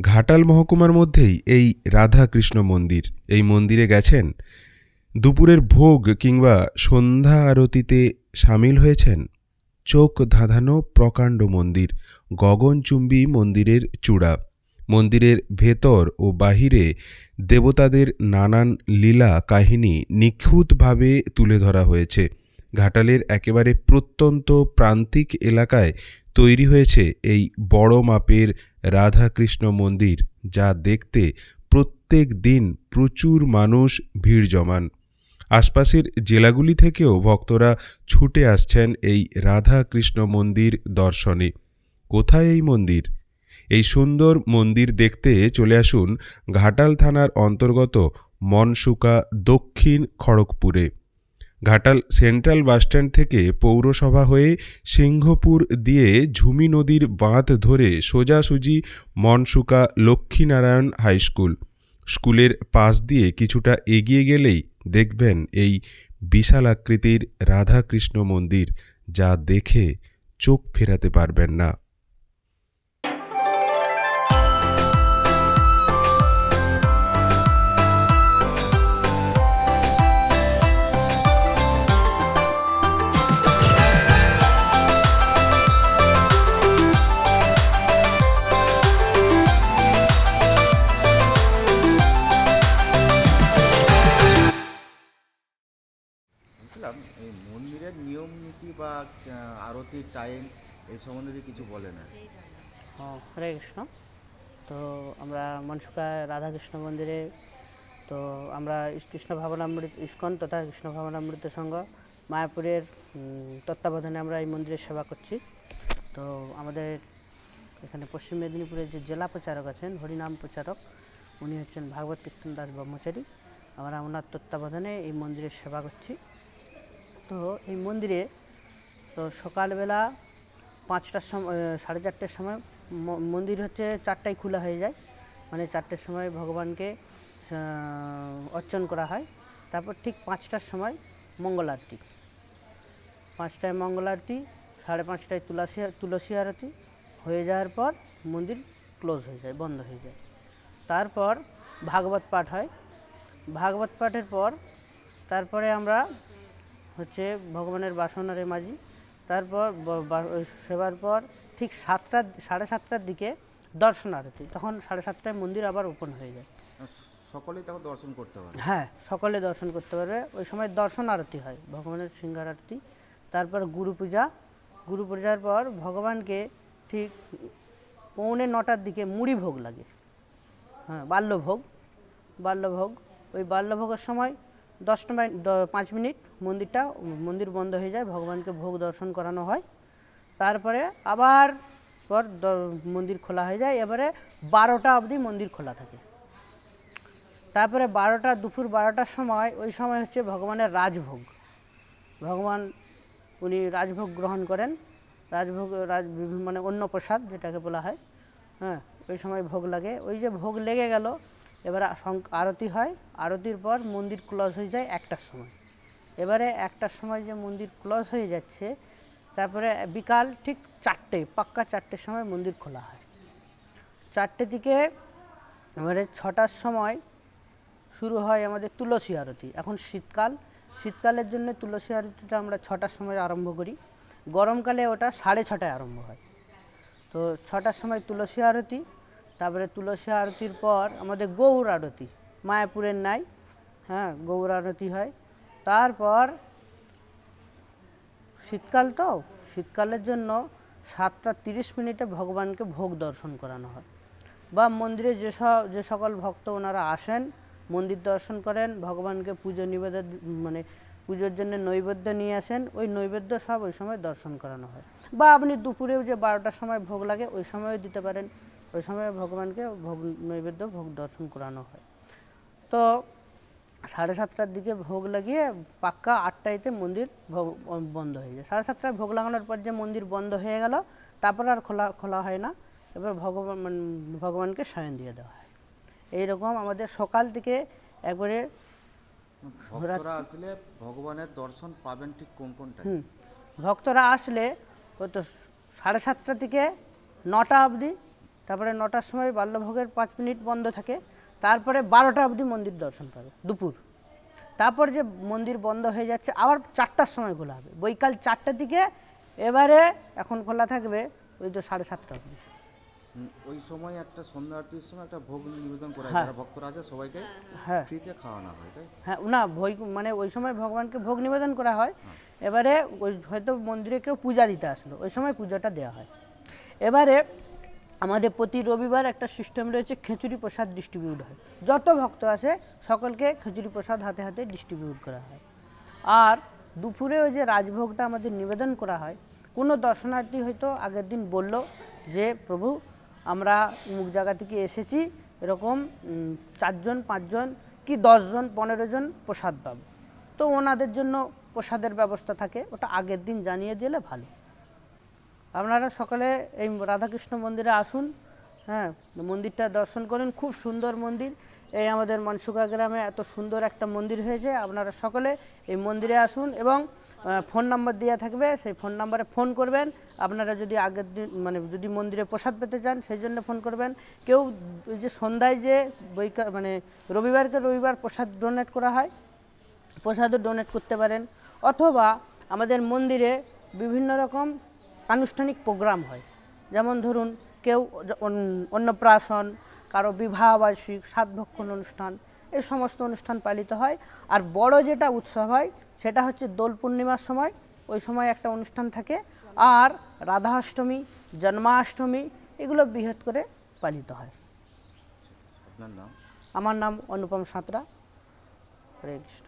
ঘাটাল মহকুমার মধ্যেই এই রাধাকৃষ্ণ মন্দির। এই মন্দিরে গেছেন? দুপুরের ভোগ কিংবা সন্ধ্যা আরতিতে সামিল হয়েছেন? চোখ ধাঁধানো প্রকাণ্ড মন্দির, গগনচুম্বী মন্দিরের চূড়া। মন্দিরের ভেতর ও বাহিরে দেবতাদের নানান লীলা কাহিনী নিখুঁতভাবে তুলে ধরা হয়েছে। ঘাটালের একেবারে প্রত্যন্ত প্রান্তিক এলাকায় তৈরি হয়েছে এই বড় মাপের রাধাকৃষ্ণ মন্দির, যা দেখতে প্রত্যেক দিন প্রচুর মানুষ ভিড় জমান। আশপাশের জেলাগুলি থেকেও ভক্তরা ছুটে আসছেন এই রাধাকৃষ্ণ মন্দির দর্শনে। কোথায় এই মন্দির? এই সুন্দর মন্দির দেখতে চলে আসুন ঘাটাল থানার অন্তর্গত মনসুকা দক্ষিণ খড়গপুরে। ঘাটাল সেন্ট্রাল বাসস্ট্যান্ড থেকে পৌরসভা হয়ে সিংহপুর দিয়ে ঝুমি নদীর বাঁধ ধরে সোজাসুজি মনসুকা লক্ষ্মীনারায়ণ হাই স্কুল। স্কুলের পাশ দিয়ে কিছুটা এগিয়ে গেলেই দেখবেন এই বিশাল আকৃতির রাধাকৃষ্ণ মন্দির, যা দেখে চোখ ফেরাতে পারবেন না। বা আরতির টাইম এই সম্বন্ধে কিছু বলে না। ও হরে কৃষ্ণ। তো আমরা মনসুকা রাধাকৃষ্ণ মন্দিরে, তো আমরা কৃষ্ণ ভাবনামৃত, ইস্কন তথা কৃষ্ণ ভাবনামৃত সংঘ মায়াপুরের তত্ত্বাবধানে আমরা এই মন্দিরের সেবা করছি। তো আমাদের এখানে পশ্চিম মেদিনীপুরের যে জেলা প্রচারক আছেন, হরিনাম প্রচারক, উনি হচ্ছেন ভাগবত কীর্তন দাস ব্রহ্মচারী। আমরা ওনার তত্ত্বাবধানে এই মন্দিরের সেবা করছি। তো এই মন্দিরে তো সকালবেলা পাঁচটার সময় সাড়ে চারটের সময় মন্দির হচ্ছে চারটায় খোলা হয়ে যায়। মানে চারটের সময় ভগবানকে অর্চন করা হয়। তারপর ঠিক পাঁচটার সময় মঙ্গল আরতি পাঁচটায় মঙ্গল আরতি সাড়ে পাঁচটায় তুলসী তুলসী আরতি। হয়ে যাওয়ার পর মন্দির ক্লোজ হয়ে যায়, বন্ধ হয়ে যায়। তারপর ভাগবত পাঠ হয়। ভাগবত পাঠের পর তারপরে আমরা হচ্ছে ভগবানের বাসনারে মাঝি তারপর সেবার পর ঠিক সাতটা সাড়ে সাতটার দিকে দর্শন আরতি। তখন সাড়ে সাতটায় মন্দির আবার ওপেন হয়ে যায়। সকলেই তখন দর্শন করতে পারে? হ্যাঁ সকলে দর্শন করতে পারবে ওই সময় দর্শন আরতি হয় ভগবানের সিংহার আরতি। তারপর গুরু পূজা। গুরু পূজার পর ভগবানকে ঠিক পৌনে নটার দিকে মুড়ি ভোগ লাগে। হ্যাঁ বাল্যভোগ। বাল্যভোগ। ওই বাল্যভোগের সময় দশটা পাঁচ মিনিট মন্দিরটা, মন্দির বন্ধ হয়ে যায়, ভগবানকে ভোগ দর্শন করানো হয়। তারপরে আবার পর মন্দির খোলা হয়ে যায়, এবারে বারোটা অবধি মন্দির খোলা থাকে। তারপরে বারোটা, দুপুর বারোটার সময়, ওই সময় হচ্ছে ভগবানের রাজভোগ। ভগবান, উনি রাজভোগ গ্রহণ করেন। রাজভোগ, রাজ মানে অন্য প্রসাদ যেটাকে বলা হয় হ্যাঁ ওই সময় ভোগ লাগে। ওই যে ভোগ লেগে গেল এবারে আরতি হয়, আরতির পর মন্দির ক্লোজ হয়ে যায় একটার সময়। এবারে একটার সময় যে মন্দির ক্লোজ হয়ে যাচ্ছে, তারপরে বিকাল ঠিক চারটে, পাক্কা চারটের সময় মন্দির খোলা হয়। চারটে থেকে এবারে ছটার সময় শুরু হয় আমাদের তুলসী আরতি। এখন শীতকাল, শীতকালের জন্য তুলসী আরতিটা আমরা ছটার সময় আরম্ভ করি। গরমকালে ওটা সাড়ে ছটায় আরম্ভ হয়। তো ছটার সময় তুলসী আরতি তারপরে তুলসী আরতির পর আমাদের গৌর আরতি, মায়াপুরের নাই হ্যাঁ গৌর আরতি হয়। তারপর শীতকাল তো, শীতকালের জন্য সাতটা তিরিশ মিনিটে ভগবানকে ভোগ দর্শন করানো হয়। বা মন্দিরে যে যে সকল ভক্ত ওনারা আসেন, মন্দির দর্শন করেন, ভগবানকে পুজো নিবেদন মানে পুজোর জন্য নৈবেদ্য নিয়ে আসেন, ওই নৈবেদ্য সব ওই সময় দর্শন করানো হয়। বা আপনি দুপুরেও যে বারোটার সময় ভোগ লাগে, ওই সময়ও দিতে পারেন। ওই সময় ভগবানকে ভোগ নৈবেদ্য ভোগ দর্শন করানো হয়। তো সাড়ে সাতটার দিকে ভোগ লাগিয়ে পাক্কা আটটাইতে মন্দির ভোগ বন্ধ হয়ে যায়। সাড়ে সাতটায় ভোগ লাগানোর পর যে মন্দির বন্ধ হয়ে গেল তারপর আর খোলা খোলা হয় না। এবার ভগবান মানে ভগবানকে শয়ন দিয়ে দেওয়া হয়। এইরকম আমাদের সকাল থেকে একবারে ভক্তরা আসলে ভগবানের দর্শন পাবেন ঠিক কোন কোন টাইম হুম। ভক্তরা আসলে ওই তো সাড়ে সাতটা থেকে নটা অবধি তারপরে নটার সময় বাল্যভোগের পাঁচ মিনিট বন্ধ থাকে। তারপরে বারোটা অবধি মন্দির দর্শন পাবে দুপুর। তারপর যে মন্দির বন্ধ হয়ে যাচ্ছে আবার চারটার সময় খোলা হবে। বৈকাল চারটার দিকে এবারে এখন খোলা থাকবে ওই তো সাড়ে সাতটা অবধি। ওই সময় একটা সন্ধ্যা আরতির সময় একটা ভোগ নিবেদন করা হয় হ্যাঁ। ভক্তরা আছে সবাইকে হ্যাঁ। ফ্রিতে খাওয়ানো হয় তাই? হ্যাঁ না ভোগ মানে ওই সময় ভগবানকে ভোগ নিবেদন করা হয়। এবারে ওই হয়তো মন্দিরে কেউ পূজা দিতে আসলো ওই সময় পূজাটা দেওয়া হয়। এবারে আমাদের প্রতি রবিবার একটা সিস্টেম রয়েছে, খিচুড়ি প্রসাদ ডিস্ট্রিবিউট হয়। যত ভক্ত আসে, সকলকে খিচুড়ি প্রসাদ হাতে হাতে ডিস্ট্রিবিউট করা হয়। আর দুপুরে ওই যে রাজভোগটা আমাদের নিবেদন করা হয়, কোনো দর্শনার্থী হয়তো আগের দিন বলল যে, প্রভু, আমরা অমুক জায়গা থেকে এসেছি, এরকম চারজন, পাঁচজন কি দশজন পনেরো জন প্রসাদ পাব? তো ওনাদের জন্য প্রসাদের ব্যবস্থা থাকে, ওটা আগের দিন জানিয়ে দিলে ভালো। আপনারা সকালে এই রাধাকৃষ্ণ মন্দিরে আসুন হ্যাঁ মন্দিরটা দর্শন করেন। খুব সুন্দর মন্দির। এই আমাদের মনসুকা গ্রামে এত সুন্দর একটা মন্দির হয়েছে। আপনারা সকলে এই মন্দিরে আসুন এবং ফোন নাম্বার দেওয়া থাকবে, সেই ফোন নাম্বারে ফোন করবেন। আপনারা যদি আগের দিন মানে যদি মন্দিরে প্রসাদ পেতে চান, সেই জন্য ফোন করবেন। কেউ যে সন্ধ্যায় যে বৈকা মানে রবিবারকে রবিবার প্রসাদ ডোনেট করা হয়, প্রসাদও ডোনেট করতে পারেন। অথবা আমাদের মন্দিরে বিভিন্ন রকম আনুষ্ঠানিক প্রোগ্রাম হয়। যেমন ধরুন কেউ অন্নপ্রাশন কারও বিবাহবার্ষিক সাতভক্ষণ অনুষ্ঠান এই সমস্ত অনুষ্ঠান পালিত হয়। আর বড় যেটা উৎসব হয় সেটা হচ্ছে দোল পূর্ণিমার সময়। ওই সময় একটা অনুষ্ঠান থাকে। আর রাধাষ্টমী জন্মাষ্টমী এগুলো বৃহৎ করে পালিত হয়। আমার নাম অনুপম সাঁতরা। হরে কৃষ্ণ।